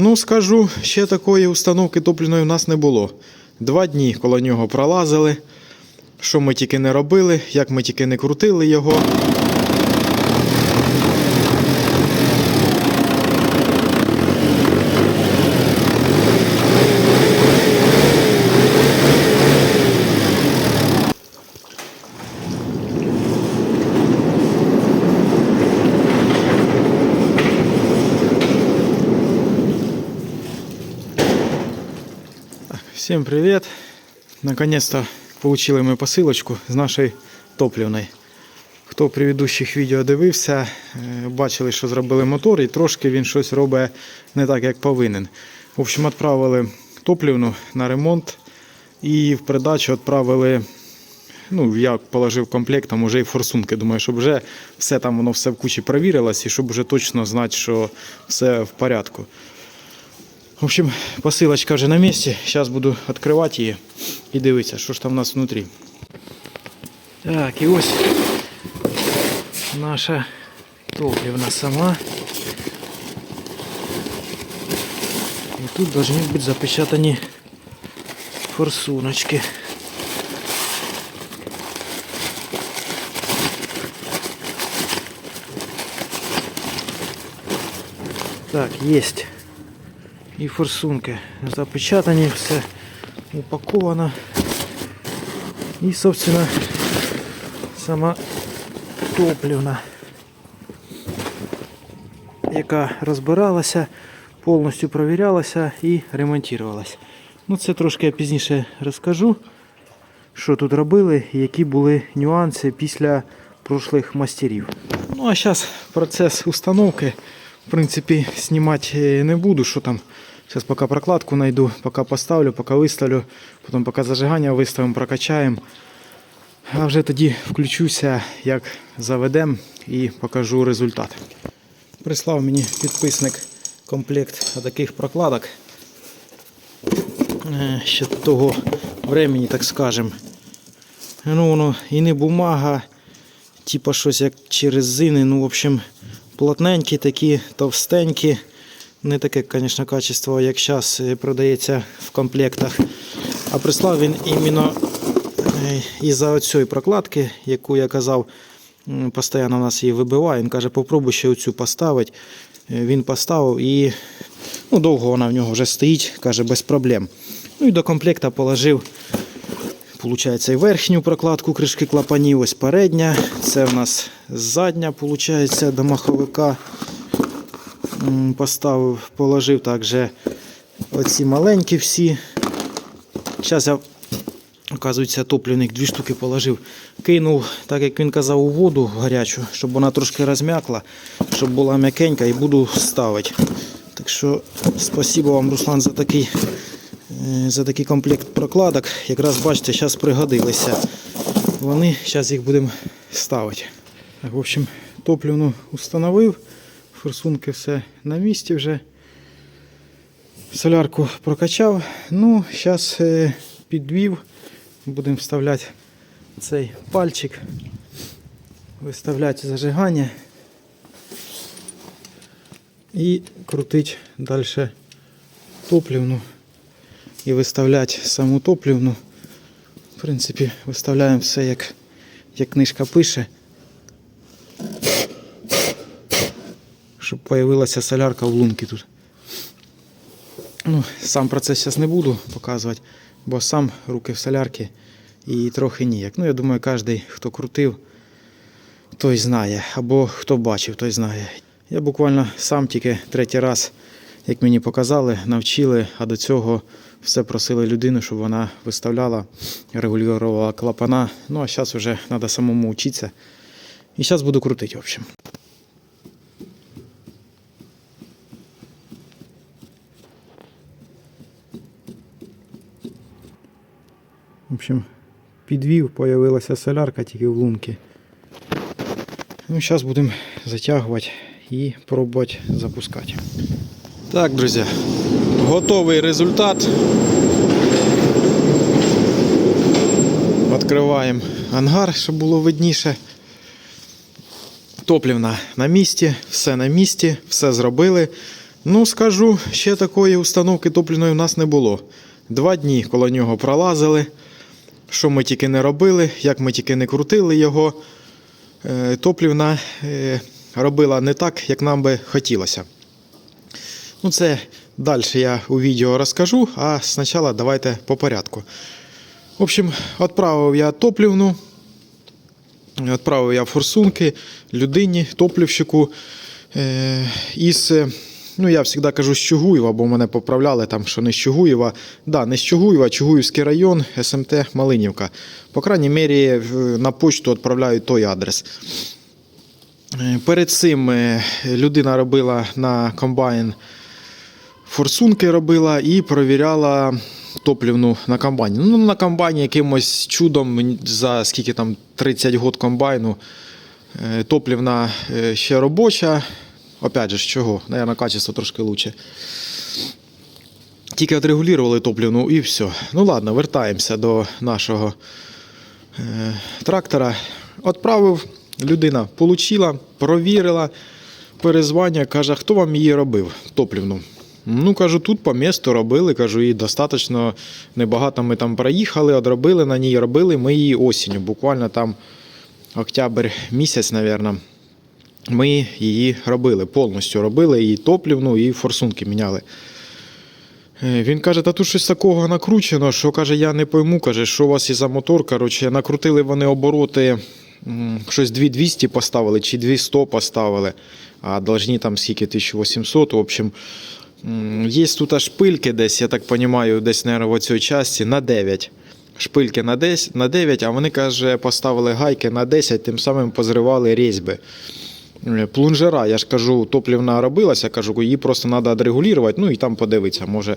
Ну, скажу, ще такої установки топліної у нас не було. Два дні коло нього пролазили. Що ми тільки не робили, як ми тільки не крутили його. Всем привет! Наконец-то получили ми посилочку з нашої топливної. Хто в предыдущих відео дивився, е, бачили, що зробили мотор, і трошки він щось робить не так, як повинен. В общем, відправили топливну на ремонт і в придачу відправили. Ну, я положив комплект, там уже і форсунки. Думаю, щоб вже все там воно все в кучі перевірилось, і щоб вже точно знати, що все в порядку. В общем, посилочка вже на місці. Зараз буду відкривати її і дивитися, що ж там у нас внутрі. Так, і ось наша топливна сама. І тут повинні бути запечатані форсуночки. Так, есть. І форсунки запечатані, все упаковано. І, собственно, сама топливна, яка розбиралася, повністю провірялася і ремонтувалася. Ну, це трошки я пізніше розкажу, що тут робили і які були нюанси після прошлих мастерів. Ну а зараз процес установки. В принципі, знімати е, не буду, що там. Зараз поки прокладку знайду, поки поставлю, поки виставлю, потім поки зажигання виставимо, прокачаємо. А вже тоді включуся, як заведемо і покажу результат. Прислав мені підписник комплект таких прокладок. Е, Ще того времени, так скажем. Ну, воно і не бумага, типа щось як чи резини, ну, в общем, плотненькі такі, товстенькі. Не таке, звісно, качество, як зараз продається в комплектах. А прислав він іменно е, із-за цієї прокладки, яку я казав, постійно у нас її вибиває. Він каже, попробуй ще оцю поставити. Е, Він поставив і ну, довго вона в нього вже стоїть, каже, без проблем. Ну і до комплекта положив Получається і верхню прокладку кришки клапанів, ось передня. Це в нас задня, получається, до маховика. Поставив, положив також оці маленькі всі. Зараз я, оказується, топливник дві штуки положив. Кинув, так як він казав, у воду гарячу, щоб вона трошки розм'якла, щоб була м'якенька і буду ставити. Так що спасибо вам, Руслан, за такий за такий комплект прокладок. Якраз бачите, зараз пригодилися. Вони, зараз їх будемо ставити. Так, в общем, топливну установив, форсунки все на місці вже. Солярку прокачав. Ну, зараз підвів, будемо вставляти цей пальчик, виставляти зажигання і крутити далі топливну і виставляти саму топливну. В принципі, виставляємо все, як, як книжка пише. Щоб з'явилася солярка в лунки тут. Ну, Сам процес зараз не буду показувати, бо сам руки в солярки і трохи ніяк. Ну, я думаю, кожен, хто крутив, той знає. Або хто бачив, той знає. Я буквально сам тільки третій раз, як мені показали, навчили, а до цього все просили людину, щоб вона виставляла, регулювала клапана. Ну а зараз вже треба самому вчитися. І зараз буду крутити, в общем. В общем, підвів, появилася солярка тільки в лунки. Ну, зараз будемо затягувати і пробувати запускати. Так, друзі, готовий результат. Відкриваємо ангар, щоб було видніше. Топлівна на місці, все на місці, все зробили. Ну, скажу, ще такої установки топливної в нас не було. Два дні коло нього пролазили. Що ми тільки не робили, як ми тільки не крутили його, е, топлівна е, робила не так, як нам би хотілося. Ну, це далі я у відео розкажу, а спочатку давайте по порядку. В общем, відправив я топлівну, відправив я форсунки людині, топлівщику е, із. Ну, я завжди кажу з Чугуєва, бо мене поправляли там, що не з Чугуєва. Да, не з Чугуєва, Чугуївський район, СМТ Малинівка. По крайній мірі, на почту відправляють той адрес. Е, Перед цим е, людина робила на комбайн форсунки робила і провіряла топлівну на комбайні. Ну, на комбайні якимось чудом за скільки там 30 год комбайну. е, Топлівна е, ще робоча. Опять же, з чого? Наверно, качество трошки лучше. Тільки отрегулювали топлівну і все. Ну ладно, вертаємося до нашого е, трактора. Отправив, людина получила, провірила, перезвання, каже, хто вам її робив, топлівну. Ну, кажу, тут по місту робили, кажу, і достатньо небагато ми там проїхали, одробили на ній, робили ми її осінню, буквально там октябрь місяць, мабуть. Ми її робили, повністю робили і топлівну, і форсунки міняли. Е, Він каже, та тут щось такого накручено, що каже, я не пойму, каже, що у вас і за мотор. Коротше, накрутили вони обороти, щось 2200 поставили чи 200 поставили, а должні там скільки 1800. В общем, є тут аж шпильки десь, я так розумію, десь, мабуть, в цій часті на 9. Шпильки на 10, на 9, а вони, каже, поставили гайки на 10, тим самим позривали різьби. Плунжера, я ж кажу, топлівна робилася, кажу, її просто треба відрегулювати, ну і там подивитися. Може,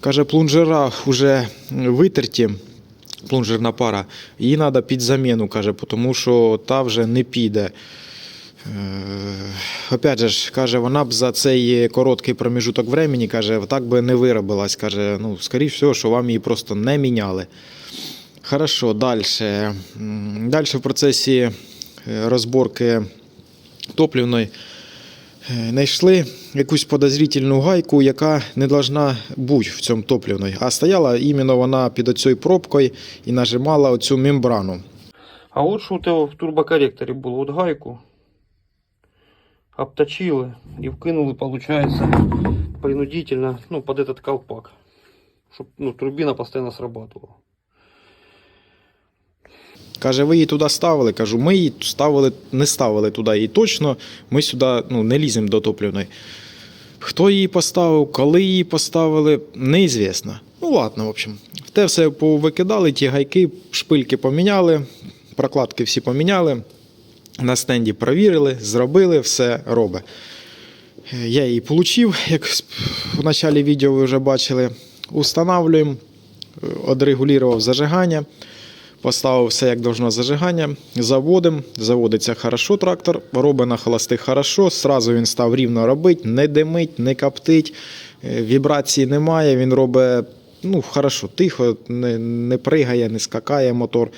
каже, плунжера вже витерті, плунжерна пара, її треба під заміну, каже, тому що та вже не піде. Е, Опять же, каже, вона б за цей короткий проміжуток времени, каже, так би не виробилась. Каже, ну, скоріш всього, що вам її просто не міняли. Хорошо, далі. Далі в процесі е, розборки топлівної е, знайшли якусь подозрительну гайку, яка не должна бути в цьому топлівної, а стояла іменно вона під оцею пробкою і нажимала оцю мембрану. А от що у тебе в турбокоректорі було, от гайку обточили і вкинули, получается, принудительно, ну, под этот колпак. Щоб ну, турбина постійно срабатывала. Каже, ви її туди ставили. Кажу, ми її ставили, не ставили туди її точно. Ми сюди ну, не ліземо до топлівної. Хто її поставив, коли її поставили, неізвісно. Ну ладно, в общем. Те все повикидали, ті гайки, шпильки поміняли, прокладки всі поміняли. На стенді провірили, зробили, все робить. Я її отримав, як в початку відео ви вже бачили. Устанавлюємо, е, одрегулював зажигання. Поставив все як должно зажигання, заводимо, заводиться хорошо трактор, робить на холостих хорошо, сразу він став рівно робити, не димить, не коптить, е, вібрації немає, він робить ну, хорошо, тихо, не, не пригає, не скакає мотор.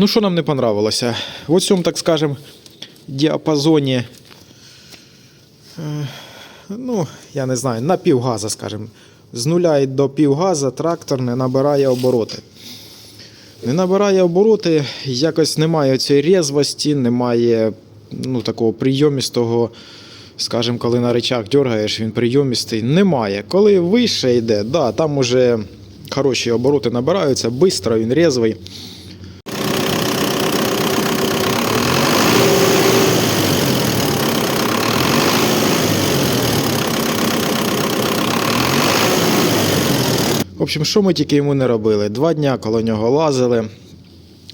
Ну, що нам не понравилося? В цьому, так скажем, діапазоні, е, ну, я не знаю, на півгаза, скажімо. З нуля до півгаза трактор не набирає обороти. Не набирає обороти, якось немає цієї різвості, немає ну, такого прийомістого, скажімо, коли на речах дергаєш, він прийомістий. Немає. Коли вище йде, да, там уже хороші обороти набираються, швидко, він різвий. Общем, що ми тільки йому не робили? Два дня коло нього лазили.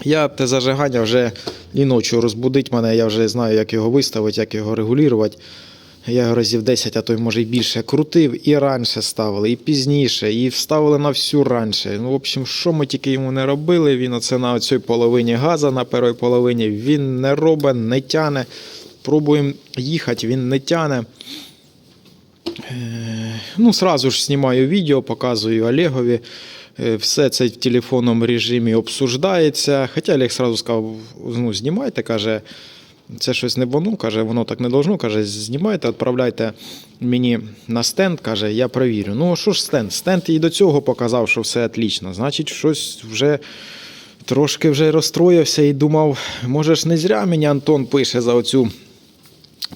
Я те зажигання вже і ночі розбудить мене, я вже знаю, як його виставити, як його регулювати. Я його разів 10, а то й може й більше крутив і раніше ставили, і пізніше, і вставили на всю раніше. Ну, в общем, що ми тільки йому не робили, він оце на цій половині газа, на першій половині, він не робить, не тяне. Пробуємо їхати, він не тяне. Е, Ну, сразу ж знімаю відео, показую Олегові. Е, Все це в телефонному режимі обсуждається. Хоча Олег сразу сказав, ну, знімайте, каже, це щось не воно, каже, воно так не должно. Каже, знімайте, відправляйте мені на стенд, каже, я перевірю. Ну, що ж стенд? Стенд і до цього показав, що все отлично. Значить, щось вже трошки вже розстроївся і думав, може ж не зря мені Антон пише за оцю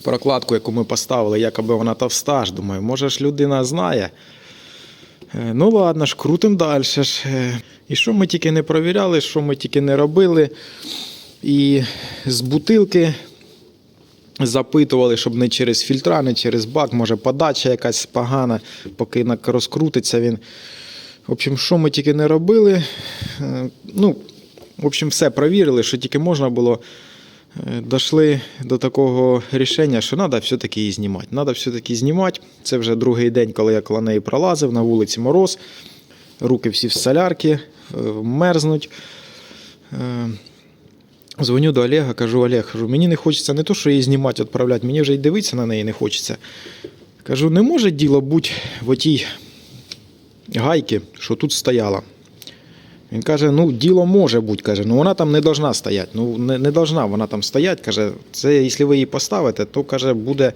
прокладку, яку ми поставили, якоби вона товста ж. Думаю, може ж людина знає. Е, Ну ладно ж, крутим далі. ж. Е, І що ми тільки не провіряли, що ми тільки не робили. І з бутилки запитували, щоб не через фільтра, не через бак, може подача якась погана, поки розкрутиться він. В общем, що ми тільки не робили. е, Ну, в общем, все провірили, що тільки можна було. Е, Дошли до такого рішення, що треба все-таки її знімати. Треба все-таки знімати. Це вже другий день, коли я коло неї пролазив, на вулиці мороз, руки всі в солярки, е, мерзнуть. Е, Дзвоню до Олега, кажу, Олег, кажу, мені не хочеться не то, що її знімати, відправляти, мені вже й дивитися на неї не хочеться. Кажу, не може діло бути в отій гайці, що тут стояла. Він каже: ну, діло може бути, каже, ну вона там не должна стояти. Ну, не, не должна вона там стояти. Каже, це якщо ви її поставите, то каже, буде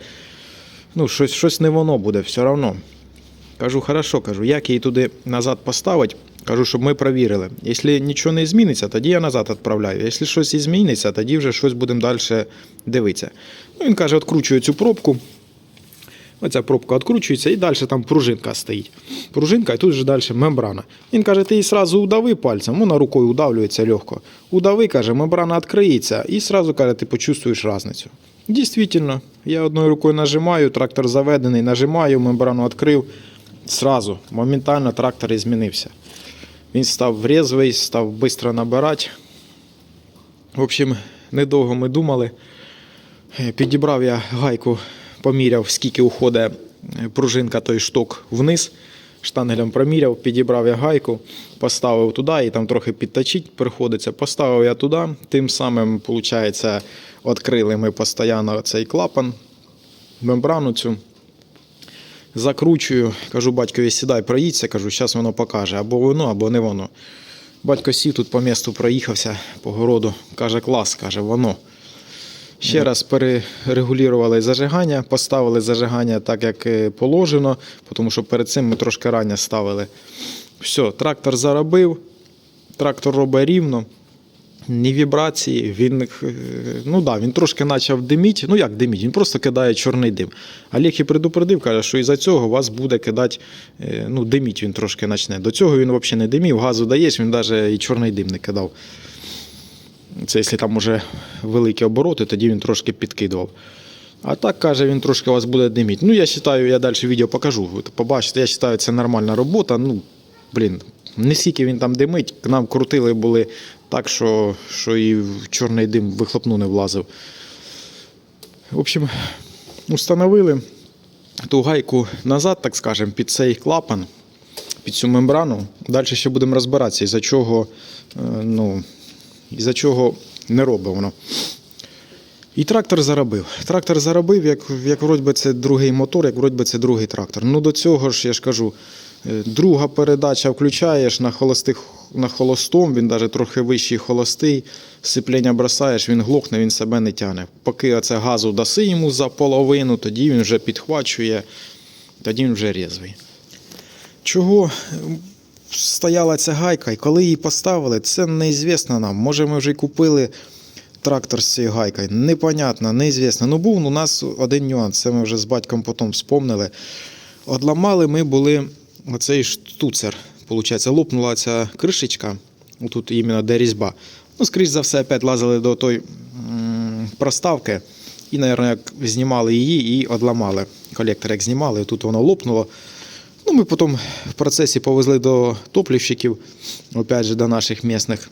ну, щось, щось не воно буде все одно. Кажу, хорошо, кажу, як її туди назад поставити? Кажу, щоб ми провірили. Якщо нічого не зміниться, тоді я назад відправляю. Якщо щось зміниться, тоді вже щось будемо далі дивитися. Ну, він каже, відкручую цю пробку. Оця пробка відкручується і далі там пружинка стоїть. Пружинка і тут же далі мембрана. Він каже, ти її сразу удави пальцем, вона рукою удавлюється легко. Удави, каже, мембрана відкриється і сразу каже, ти почувствуєш різницю. Дійсно, я одною рукою нажимаю, трактор заведений, нажимаю, мембрану відкрив. Сразу, моментально трактор і змінився. Він став резвий, став швидко набирати. В общем, недовго ми думали. Е, Підібрав я гайку, поміряв, скільки уходить е, пружинка той шток вниз. Штангелем проміряв, підібрав я гайку, поставив туди і там трохи підточить приходиться. Поставив я туди, тим самим, виходить, відкрили ми постійно цей клапан, мембрану цю. Закручую, кажу батькові, сідай, проїдься, кажу, зараз воно покаже, або воно, або не воно. Батько сів тут по місту проїхався по городу, каже, клас, каже, воно. Ще раз перерегулювали зажигання, поставили зажигання так, як е, положено, тому що перед цим ми трошки рання ставили. Все, трактор заробив, трактор робить рівно, ні вібрації. Він, е, ну да, він трошки почав диміти. Ну як диміть, він просто кидає чорний дим. Олег і предупредив, каже, що із-за цього вас буде кидати, е, ну, диміть він трошки почне. До цього він взагалі не димів, газу даєш, він навіть і чорний дим не кидав. Це якщо там уже великі обороти, тоді він трошки підкидував. А так каже, він трошки вас буде диміти. Ну, я вважаю, я далі відео покажу. Побачите, я вважаю, це нормальна робота. Ну, блін, не скільки він там димить, к нам крутили були так, що, що і в чорний дим вихлопну не влазив. В общем, установили ту гайку назад, так скажемо, під цей клапан, під цю мембрану. Далі ще будемо розбиратися, із-за чого, е, ну, із-за чого не робить воно. І трактор заробив. Трактор заробив, як, як вроді би це другий мотор, як вроді би це другий трактор. Ну до цього ж, я ж кажу, е, друга передача включаєш на холостих, на холостом, він навіть трохи вищий холостий, сцеплення бросаєш, він глохне, він себе не тягне. Поки оце газу даси йому за половину, тоді він вже підхвачує, тоді він вже різвий. Чого стояла ця гайка, і коли її поставили, це неізвісно нам. Може, ми вже й купили трактор з цією гайкою. Непонятно, неізвісно. Ну був у нас один нюанс, це ми вже з батьком потім вспомнили. Одламали ми були оцей штуцер. Получається, лопнула ця кришечка, тут іменно де різьба. Ну, скоріш за все, опять лазили до той проставки. І, мабуть, як знімали її і одламали. Колектор як знімали, тут воно лопнуло. Ну, ми потім в процесі повезли до топлівщиків, опять же, до наших місних.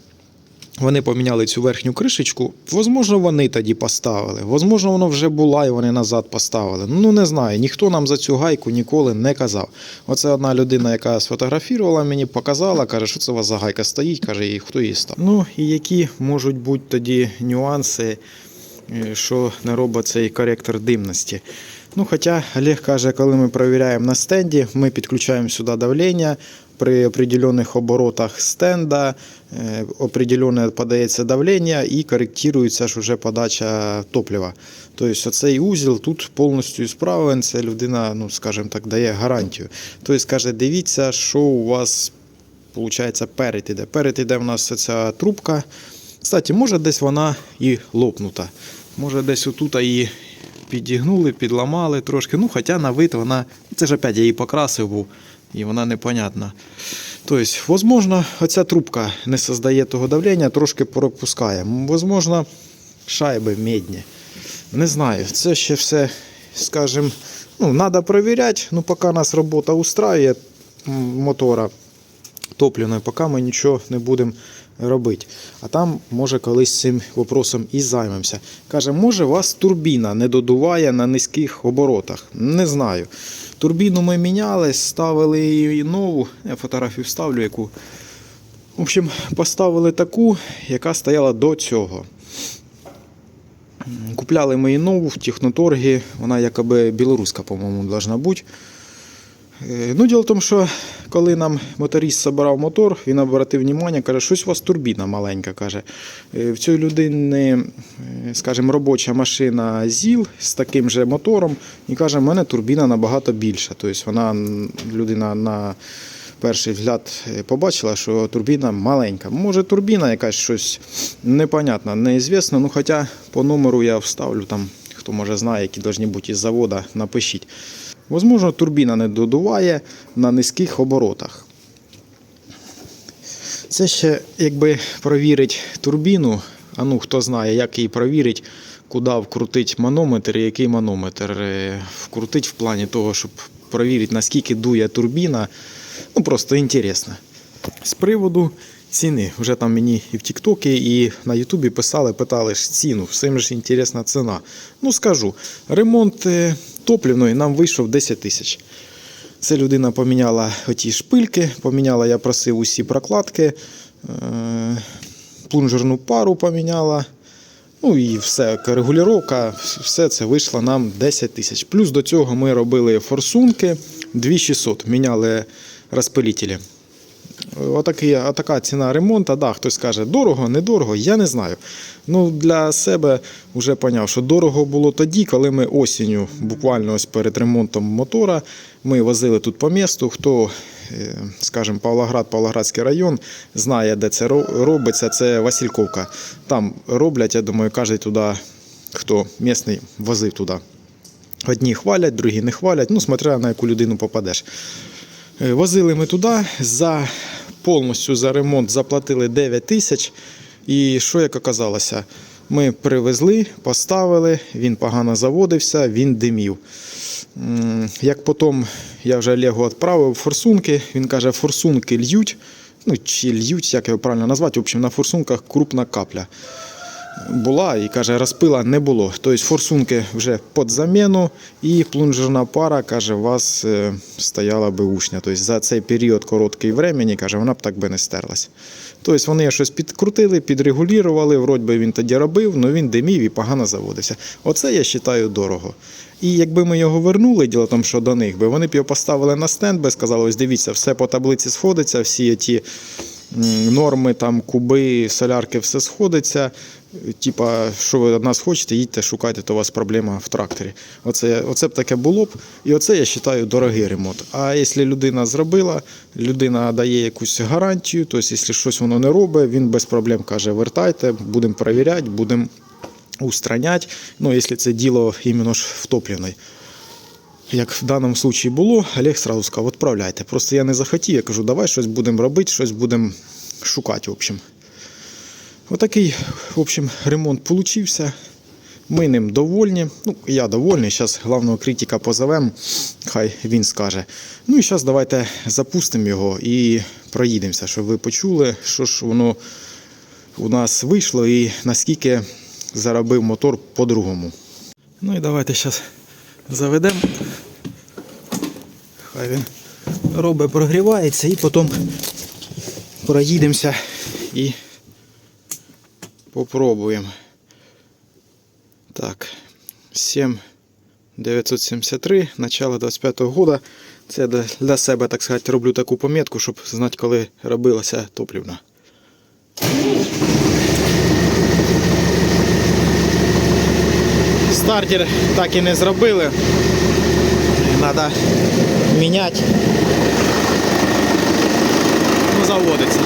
Вони поміняли цю верхню кришечку. Возможно, вони тоді поставили. Возможно, воно вже була і вони назад поставили. Ну не знаю. Ніхто нам за цю гайку ніколи не казав. Оце одна людина, яка сфотографувала мені, показала, каже, що це у вас за гайка стоїть, каже, і хто її став. Ну і які можуть бути тоді нюанси, е, що не робить цей коректор димності. Ну, хоча Олег каже, коли ми перевіряємо на стенді, ми підключаємо сюди давлення. При определених оборотах стенда е, определенне подається давлення і коректується ж уже подача топлива. Тобто оцей узіл тут повністю справен, це людина, ну скажімо так, дає гарантію. Тобто каже, дивіться, що у вас виходить перед іде. Перед іде в нас ця трубка. Кстати, може десь вона і лопнута. Може десь отут і підігнули, підламали трошки. Ну, хоча на вид вона. Це ж опять я її покрасив був, і вона непонятна. Тобто, возможно, оця трубка не создає того давлення, трошки пропускає. Возможно, шайби медні. Не знаю, це ще все, скажімо, ну, треба перевіряти, ну, поки нас робота устраює мотора топливної, поки ми нічого не будемо робити. А там, може, колись цим вопросом і займемося. Каже, може, вас турбіна не додуває на низьких оборотах. Не знаю. Турбіну ми міняли, ставили її нову. Я фотографію вставлю яку. В общем, поставили таку, яка стояла до цього. Купляли ми її нову в техноторгі, вона якоби білоруська, по-моєму, должна бути. Е, Ну, діло в тому, що коли нам моторист забирав мотор, він обратив увагу, каже, щось у вас турбіна маленька. каже. Е, В цій людини, е, скажімо, робоча машина ЗІЛ з таким же мотором, і каже, в мене турбіна набагато більша. Тобто вона людина на перший взгляд побачила, що турбіна маленька. Може, турбіна якась щось непонятна, неізвісно. Ну, хоча по номеру я вставлю там, хто може знає, які повинні бути із завода, напишіть. Возможно, турбіна не додуває на низьких оборотах. Це ще якби провірить турбіну. А ну хто знає, як її провірить, куди вкрутить манометр і який манометр е, вкрутить в плані того, щоб провірити, наскільки дує турбіна. Ну просто інтересно. З приводу ціни. Вже там мені і в Тіктокі, і на Ютубі писали, питали ж ціну. Всім ж інтересна ціна. Ну скажу, ремонт топливної нам вийшов 10 тисяч. Це людина поміняла оті шпильки, поміняла, я просив усі прокладки, е, плунжерну пару поміняла. Ну і все, регулювання, все це вийшло нам 10 тисяч. Плюс до цього ми робили форсунки 2600, міняли розпилителі. Отакі, отака ціна ремонту. Да, хтось каже, дорого, недорого, я не знаю. Ну, Для себе вже поняв, що дорого було тоді, коли ми осінню, буквально ось перед ремонтом мотора, ми возили тут по місту. Хто, е, скажімо, Павлоград, Павлоградський район, знає, де це робиться, це Васильковка. Там роблять, я думаю, кожен туди, хто місний, возив туди. Одні хвалять, другі не хвалять, ну, смотря на яку людину попадеш. Е, Возили ми туди, за повністю за ремонт заплатили 9 тисяч. І що як оказалося? Ми привезли, поставили, він погано заводився, він димів. Як потім я вже Олегу відправив форсунки, він каже, форсунки льють, ну чи льють, як його правильно назвати, в общем, на форсунках крупна капля була і каже, розпила не було. Тобто форсунки вже під заміну і плунжерна пара, каже, у вас е, стояла би ушня. Тобто за цей період короткий времени, каже, вона б так би не стерлась. Тобто вони щось підкрутили, підрегулювали, вроді би він тоді робив, але він димів і погано заводився. Оце я вважаю дорого. І якби ми його вернули, діло тому, що до них би, вони б його поставили на стенд, би сказали, ось дивіться, все по таблиці сходиться, всі ті норми, там, куби, солярки, все сходиться. Типа, що ви від нас хочете, їдьте, шукайте, то у вас проблема в тракторі. Оце, оце б таке було б. І оце я вважаю дорогий ремонт. А якщо людина зробила, людина дає якусь гарантію, тобто, якщо щось воно не робить, він без проблем каже, вертайте, будемо перевіряти, будемо устраняти. Ну, якщо це діло іменно ж в топливній. Як в даному випадку було, Олег сразу сказав, відправляйте. Просто я не захотів, я кажу, давай щось будемо робити, щось будемо шукати. В общем. Отакий, в общем, ремонт получився. Ми ним довольні. Ну, я довольний. Зараз головного критика позовемо, хай він скаже. Ну і зараз давайте запустимо його і проїдемося, щоб ви почули, що ж воно у нас вийшло і наскільки заробив мотор по-другому. Ну і давайте зараз заведемо. Хай він робить, прогрівається і потім проїдемося і попробуємо. Так, 7 973, начало 25-го года. Це для- себе, так сказати, роблю таку помітку, щоб знати, коли робилася топлівна. Стартер так і не зробили. Треба міняти. Ну, заводиться.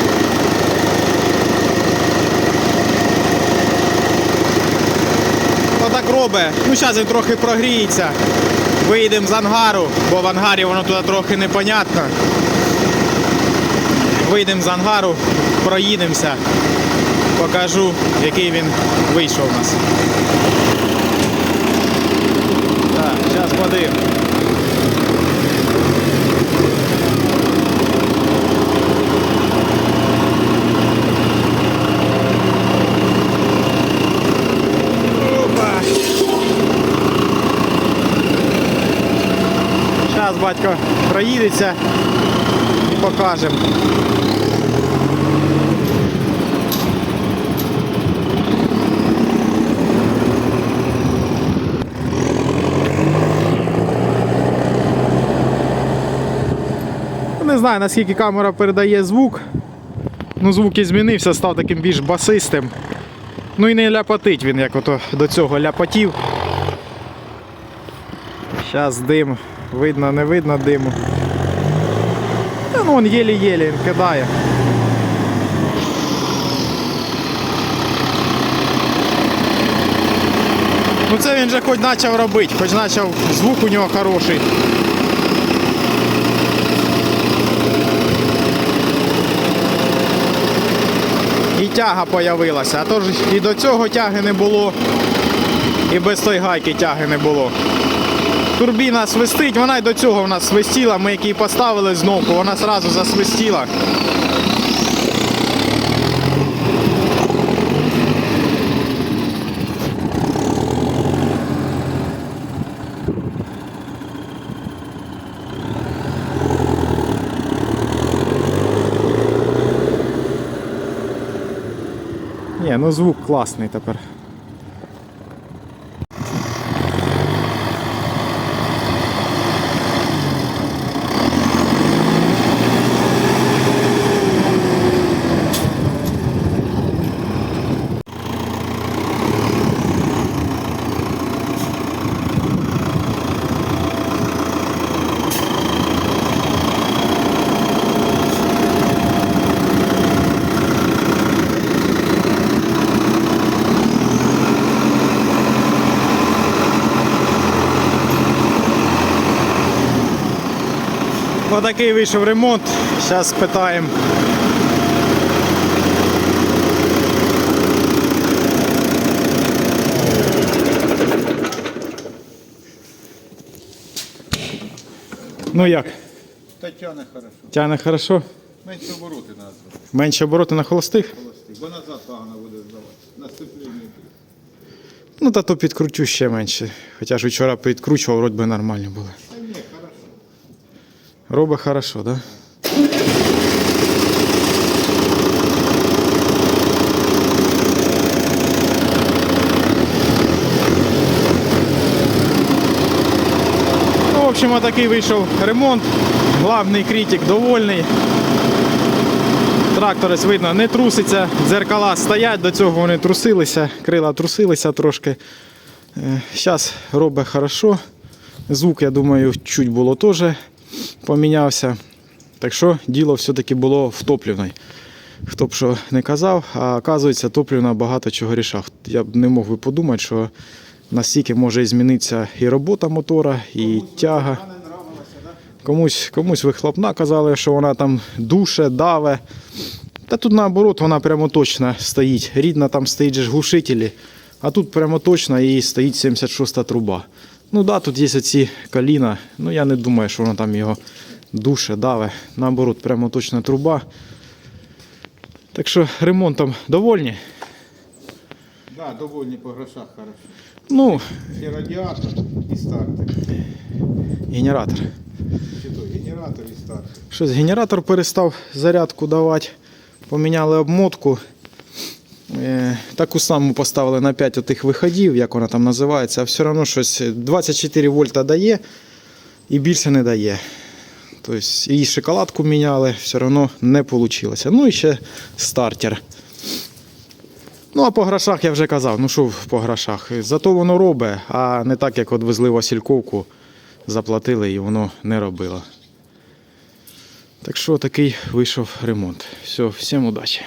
Отак робить. Ну, зараз він трохи прогріється. Вийдемо з ангару, бо в ангарі воно туди трохи непонятно. Вийдемо з ангару, проїдемося, покажу, який він вийшов у нас. Так, зараз подивимо. Зараз батько проїдеться і покажемо. Не знаю, наскільки камера передає звук. Ну, звук і змінився, став таким більш басистим. Ну і не ляпотить він, як ото до цього ляпотів. Зараз дим. Видно, не видно диму. Та ну он єлі-єлі він кидає. Ну це він же хоч почав робити, хоч почав звук у нього хороший. І тяга появилася, а то ж і до цього тяги не було, і без той гайки тяги не було. Турбіна свистить, вона й до цього в нас свистіла, ми її поставили знову, вона одразу засвистіла. Ні, ну звук класний тепер. Отакий вийшов ремонт. Зараз спитаємо. Ну як? Тетяна хорошо. Тягне хорошо? Менше обороти треба зробити. Менше обороти на холостих? Холостий. Бо назад погано буде здавати. На сцеплінні. Ну та то підкручу ще менше. Хоча ж вчора підкручував, вроді би нормально було. Робить хорошо? Да? Ну, в общем, такий вийшов ремонт. Главний критик довольний. Тракторець видно не труситься, дзеркала стоять, до цього вони трусилися, крила трусилися трошки. Зараз робить хорошо. Звук, я думаю, чуть було теж помінявся. Так що діло все-таки було в топлівній. Хто б що не казав, а оказується, топлівна багато чого рішав. Я б не мог би подумати, що настільки може змінитися і робота мотора, і тяга. Комусь, комусь вихлопна казали, що вона там душе, даве. Та тут наоборот вона прямо точно стоїть. Рідна там стоїть глушителі, а тут прямо точно і стоїть 76 труба. Ну да, тут є оці коліна. Ну я не думаю, що вона там його душе, даве. Наоборот, прямо точно труба. Так що ремонтом довольні. Да, довольні по грошах хорошо. Ну, І радіатор, і стартер. генератор. Чи то генератор і стартер. Щось генератор перестав зарядку давати. Поміняли обмотку. Е, Таку саму поставили на 5 отих виходів, як вона там називається, а все одно щось 24 вольта дає і більше не дає. Тобто і шоколадку міняли, все одно не вийшло. Ну і ще стартер. Ну, а по грошах я вже казав, ну що по грошах. Зато воно робить, а не так, як от везли Васильковку, заплатили і воно не робило. Так що такий вийшов ремонт. Все, всім удачі.